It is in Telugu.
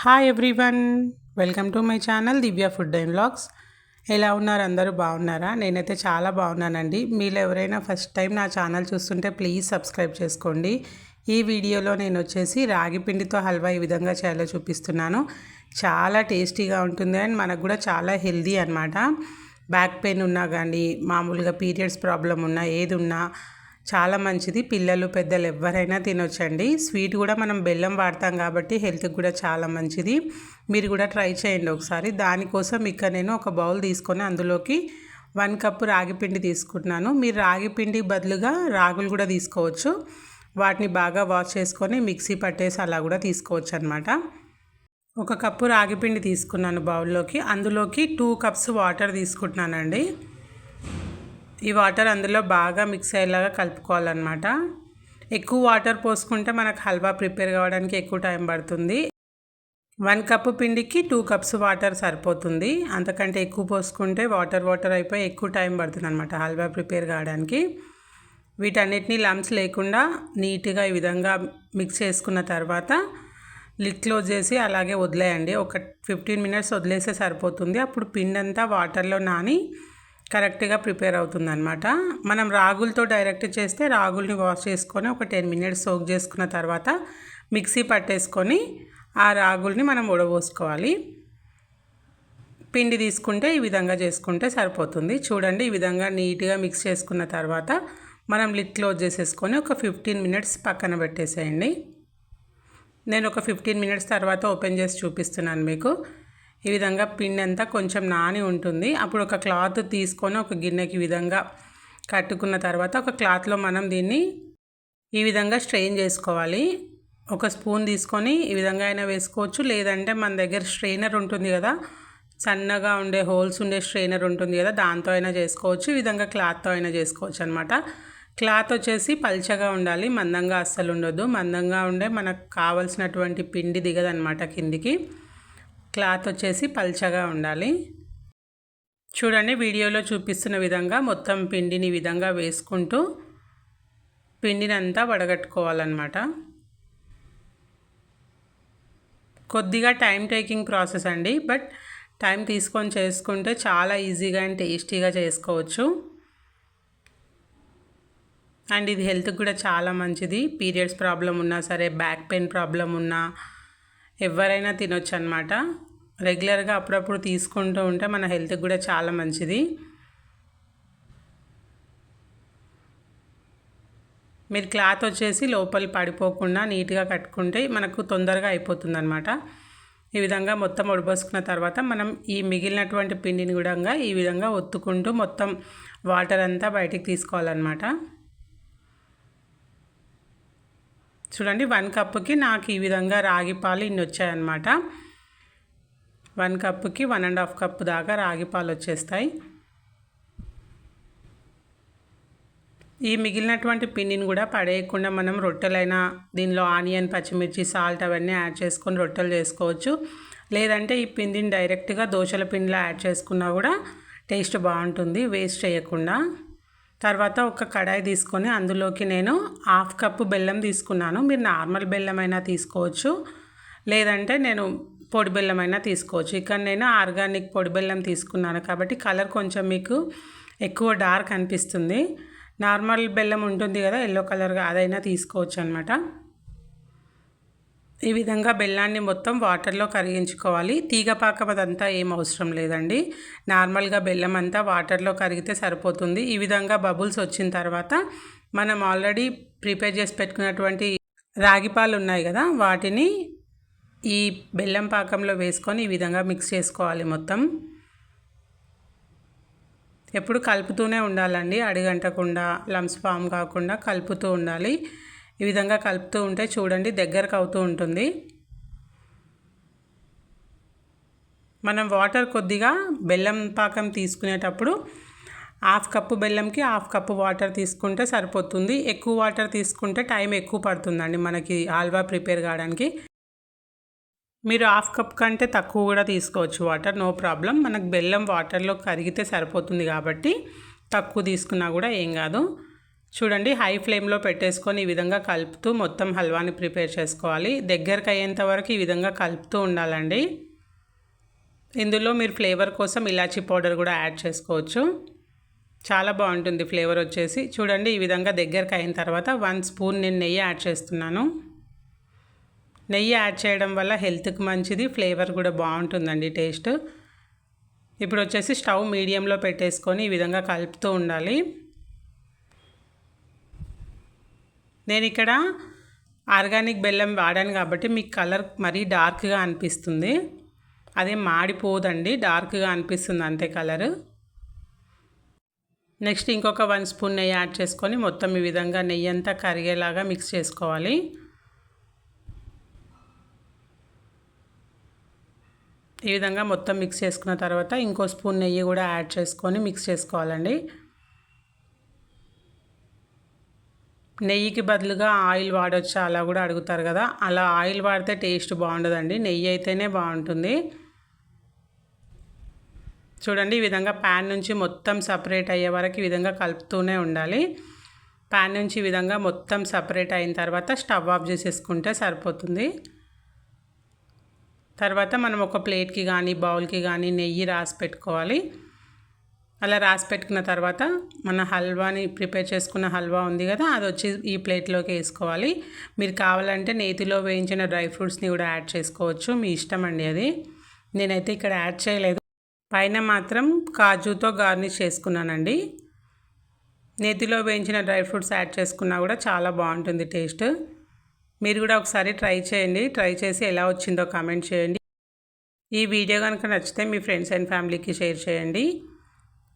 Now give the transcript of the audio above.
Hi everyone welcome to my channel Divya food and vlogs ఎలా ఉన్నారు? అందరూ బాగున్నారా? నేనైతే చాలా బాగున్నానండి. మీరు ఎవరైనా ఫస్ట్ టైం నా ఛానల్ చూస్తుంటే ప్లీజ్ సబ్స్క్రైబ్ చేసుకోండి. ఈ వీడియోలో నేను వచ్చేసి రాగి పిండితో హల్వా ఈ విధంగా చేయాలో చూపిస్తున్నాను. చాలా టేస్టీగా ఉంటుంది అండ్ మనకు కూడా చాలా హెల్దీ అనమాట బ్యాక్ పెయిన్ ఉన్నా కానీ మామూలుగా పీరియడ్స్ ప్రాబ్లం ఉన్నా ఏది ఉన్నా చాలా మంచిది. పిల్లలు పెద్దలు ఎవరైనా తినొచ్చండి. స్వీట్ కూడా మనం బెల్లం వాడతాం కాబట్టి హెల్త్కి కూడా చాలా మంచిది. మీరు కూడా ట్రై చేయండి ఒకసారి. దానికోసం ఇక్కడ నేను ఒక బౌల్ తీసుకొని అందులోకి వన్ కప్పు రాగిపిండి తీసుకుంటున్నాను. మీరు రాగి పిండి బదులుగా రాగులు కూడా తీసుకోవచ్చు. వాటిని బాగా వాష్ చేసుకొని మిక్సీ పట్టేసి అలా కూడా తీసుకోవచ్చు అనమాట ఒక కప్పు రాగిపిండి తీసుకున్నాను బౌల్లోకి. అందులోకి టూ కప్స్ వాటర్ తీసుకుంటున్నానండి. ఈ వాటర్ అందులో బాగా మిక్స్ అయ్యేలాగా కలుపుకోవాలన్నమాట. ఎక్కువ వాటర్ పోసుకుంటే మనకు హల్వా ప్రిపేర్ కావడానికి ఎక్కువ టైం పడుతుంది. వన్ కప్పు పిండికి టూ కప్స్ వాటర్ సరిపోతుంది. అంతకంటే ఎక్కువ పోసుకుంటే వాటర్ వాటర్ అయిపోయి ఎక్కువ టైం పడుతుంది అనమాట హల్వా ప్రిపేర్ కావడానికి. వీటన్నిటిని లంప్స్ లేకుండా నీట్గా ఈ విధంగా మిక్స్ చేసుకున్న తర్వాత లిడ్ క్లోజ్ చేసి అలాగే వదిలేయండి. ఒక ఫిఫ్టీన్ మినిట్స్ వదిలేస్తే సరిపోతుంది. అప్పుడు పిండి అంతా వాటర్లో నాని కరెక్ట్గా ప్రిపేర్ అవుతుంది అనమాట మనం రాగులతో డైరెక్ట్ చేస్తే రాగుల్ని వాష్ చేసుకొని ఒక టెన్ మినిట్స్ సోక్ చేసుకున్న తర్వాత మిక్సీ పట్టేసుకొని ఆ రాగుల్ని మనం ఉడబోసుకోవాలి. పిండి తీసుకుంటే ఈ విధంగా చేసుకుంటే సరిపోతుంది. చూడండి ఈ విధంగా నీట్గా మిక్స్ చేసుకున్న తర్వాత మనం లిడ్ క్లోజ్ చేసేసుకొని ఒక ఫిఫ్టీన్ మినిట్స్ పక్కన పెట్టేసేయండి. నేను ఒక ఫిఫ్టీన్ మినిట్స్ తర్వాత ఓపెన్ చేసి చూపిస్తున్నాను మీకు. ఈ విధంగా పిండి అంతా కొంచెం నాని ఉంటుంది. అప్పుడు ఒక క్లాత్ తీసుకొని ఒక గిన్నెకి విధంగా కట్టుకున్న తర్వాత ఒక క్లాత్లో మనం దీన్ని ఈ విధంగా స్ట్రెయిన్ చేసుకోవాలి. ఒక స్పూన్ తీసుకొని ఈ విధంగా అయినా వేసుకోవచ్చు. లేదంటే మన దగ్గర స్ట్రెయినర్ ఉంటుంది కదా సన్నగా ఉండే హోల్స్ ఉండే స్ట్రెయినర్ ఉంటుంది కదా దాంతో అయినా చేసుకోవచ్చు. ఈ విధంగా క్లాత్తో అయినా చేసుకోవచ్చు అనమాట క్లాత్ వచ్చేసి పల్చగా ఉండాలి మందంగా అస్సలు ఉండొద్దు మందంగా ఉండే మనకు కావలసినటువంటి పిండి దిగదనమాట కిందికి. క్లాత్ వచ్చేసి పల్చగా ఉండాలి. చూడండి వీడియోలో చూపిస్తున్న విధంగా మొత్తం పిండిని విధంగా వేసుకుంటూ పిండిని అంతా వడగట్టుకోవాలన్నమాట. కొద్దిగా టైం టేకింగ్ ప్రాసెస్ అండి బట్ టైం తీసుకొని చేసుకుంటే చాలా ఈజీగా అండ్ టేస్టీగా చేసుకోవచ్చు. అండ్ ఇది హెల్త్కి కూడా చాలా మంచిది. పీరియడ్స్ ప్రాబ్లం ఉన్నా సరే బ్యాక్ పెయిన్ ప్రాబ్లం ఉన్నా ఎవరైనా తినొచ్చు అనమాట రెగ్యులర్గా అప్పుడప్పుడు తీసుకుంటూ ఉంటే మన హెల్త్కి కూడా చాలా మంచిది. మీరు క్లాత్ వచ్చేసి లోపల పడిపోకుండా నీట్గా కట్టుకుంటే మనకు తొందరగా అయిపోతుంది అనమాట ఈ విధంగా మొత్తం ఉడబోసుకున్న తర్వాత మనం ఈ మిగిలినటువంటి పిండిని కూడా ఈ విధంగా ఒత్తుకుంటూ మొత్తం వాటర్ అంతా బయటికి తీసుకోవాలన్నమాట. చూడండి వన్ కప్పుకి నాకు ఈ విధంగా రాగి పాలు ఇన్ని వచ్చాయన్నమాట. వన్ కప్పుకి వన్ అండ్ హాఫ్ కప్పు దాకా రాగి పాలు వచ్చేస్తాయి. ఈ మిగిలినటువంటి పిండిని కూడా పడేయకుండా మనం రొట్టెలైనా దీనిలో ఆనియన్ పచ్చిమిర్చి సాల్ట్ అవన్నీ యాడ్ చేసుకొని రొట్టెలు చేసుకోవచ్చు. లేదంటే ఈ పిండిని డైరెక్ట్గా దోశల పిండిలో యాడ్ చేసుకున్నా కూడా టేస్ట్ బాగుంటుంది వేస్ట్ చేయకుండా. తర్వాత ఒక కడాయి తీసుకొని అందులోకి నేను హాఫ్ కప్పు బెల్లం తీసుకున్నాను. మీరు నార్మల్ బెల్లం అయినా తీసుకోవచ్చు. లేదంటే నేను పొడి బెల్లం అయినా తీసుకోవచ్చు. ఇక్కడ నేను ఆర్గానిక్ పొడి బెల్లం తీసుకున్నాను కాబట్టి కలర్ కొంచెం మీకు ఎక్కువ డార్క్ అనిపిస్తుంది. నార్మల్ బెల్లం ఉంటుంది కదా ఎల్లో కలర్గా అదైనా తీసుకోవచ్చు అనమాట ఈ విధంగా బెల్లాన్ని మొత్తం వాటర్లో కరిగించుకోవాలి. తీగపాకం అదంతా ఏం అవసరం లేదండి. నార్మల్గా బెల్లం అంతా వాటర్లో కరిగితే సరిపోతుంది. ఈ విధంగా బబుల్స్ వచ్చిన తర్వాత మనం ఆల్రెడీ ప్రిపేర్ చేసి పెట్టుకున్నటువంటి రాగిపాలు ఉన్నాయి కదా వాటిని ఈ బెల్లం పాకంలో వేసుకొని ఈ విధంగా మిక్స్ చేసుకోవాలి మొత్తం. ఎప్పుడు కలుపుతూనే ఉండాలండి. అడిగంటకుండా లంప్స్ ఫామ్ కాకుండా కలుపుతూ ఉండాలి. ఈ విధంగా కలుపుతూ ఉంటే చూడండి దగ్గరకు అవుతూ ఉంటుంది. మనం వాటర్ కొద్దిగా బెల్లం పాకం తీసుకునేటప్పుడు హాఫ్ కప్పు బెల్లంకి హాఫ్ కప్పు వాటర్ తీసుకుంటే సరిపోతుంది. ఎక్కువ వాటర్ తీసుకుంటే టైం ఎక్కువ పడుతుందండి మనకి హల్వా ప్రిపేర్ కావడానికి. మీరు హాఫ్ కప్ కంటే తక్కువ కూడా తీసుకోవచ్చు వాటర్ నో ప్రాబ్లం మనకు బెల్లం వాటర్లో కరిగితే సరిపోతుంది కాబట్టి తక్కువ తీసుకున్నా కూడా ఏం కాదు. చూడండి హై ఫ్లేమ్లో పెట్టేసుకొని ఈ విధంగా కలుపుతూ మొత్తం హల్వాని ప్రిపేర్ చేసుకోవాలి. దగ్గరకు అయ్యేంత వరకు ఈ విధంగా కలుపుతూ ఉండాలండి. ఇందులో మీరు ఫ్లేవర్ కోసం ఇలాచీ పౌడర్ కూడా యాడ్ చేసుకోవచ్చు. చాలా బాగుంటుంది ఫ్లేవర్ వచ్చేసి. చూడండి ఈ విధంగా దగ్గరకు అయిన తర్వాత వన్ స్పూన్ నేను నెయ్యి యాడ్ చేస్తున్నాను. నెయ్యి యాడ్ చేయడం వల్ల హెల్త్కి మంచిది ఫ్లేవర్ కూడా బాగుంటుందండి టేస్ట్. ఇప్పుడు వచ్చేసి స్టవ్ మీడియంలో పెట్టేసుకొని ఈ విధంగా కలుపుతూ ఉండాలి. నేను ఇక్కడ ఆర్గానిక్ బెల్లం వాడాను కాబట్టి మీకు కలర్ మరీ డార్క్గా అనిపిస్తుంది. అదే మాడిపోదండి డార్క్గా అనిపిస్తుంది అంతే కలరు. నెక్స్ట్ ఇంకొక వన్ స్పూన్ నెయ్యి యాడ్ చేసుకొని మొత్తం ఈ విధంగా నెయ్యి అంతా కరిగేలాగా మిక్స్ చేసుకోవాలి. ఈ విధంగా మొత్తం మిక్స్ చేసుకున్న తర్వాత ఇంకో స్పూన్ నెయ్యి కూడా యాడ్ చేసుకొని మిక్స్ చేసుకోవాలండి. నెయ్యికి బదులుగా ఆయిల్ వాడొచ్చా? అలా కూడా అడుగుతారు కదా. అలా ఆయిల్ వాడితే టేస్ట్ బాగుండదండి. నెయ్యి అయితేనే బాగుంటుంది. చూడండి ఈ విధంగా ప్యాన్ నుంచి మొత్తం సపరేట్ అయ్యే వరకు ఈ విధంగా కలుపుతూనే ఉండాలి. ప్యాన్ నుంచి ఈ విధంగా మొత్తం సపరేట్ అయిన తర్వాత స్టవ్ ఆఫ్ చేసేసుకుంటే సరిపోతుంది. తర్వాత మనం ఒక ప్లేట్కి కానీ బౌల్కి కానీ నెయ్యి రాసి పెట్టుకోవాలి. అలా రాసి పెట్టుకున్న తర్వాత మన హల్వాని ప్రిపేర్ చేసుకున్న హల్వా ఉంది కదా అది వచ్చి ఈ ప్లేట్లోకి వేసుకోవాలి. మీరు కావాలంటే నేతిలో వేయించిన డ్రై ఫ్రూట్స్ని కూడా యాడ్ చేసుకోవచ్చు. మీ ఇష్టం అండి అది. నేనైతే ఇక్కడ యాడ్ చేయలేదు. పైన మాత్రం కాజుతో గార్నిష్ చేసుకున్నానండి. నేతిలో వేయించిన డ్రై ఫ్రూట్స్ యాడ్ చేసుకున్నా కూడా చాలా బాగుంటుంది టేస్ట్. మీరు కూడా ఒకసారి ట్రై చేయండి. ట్రై చేసి ఎలా వచ్చిందో కామెంట్ చేయండి. ఈ వీడియో కనుక నచ్చితే మీ ఫ్రెండ్స్ అండ్ ఫ్యామిలీకి షేర్ చేయండి.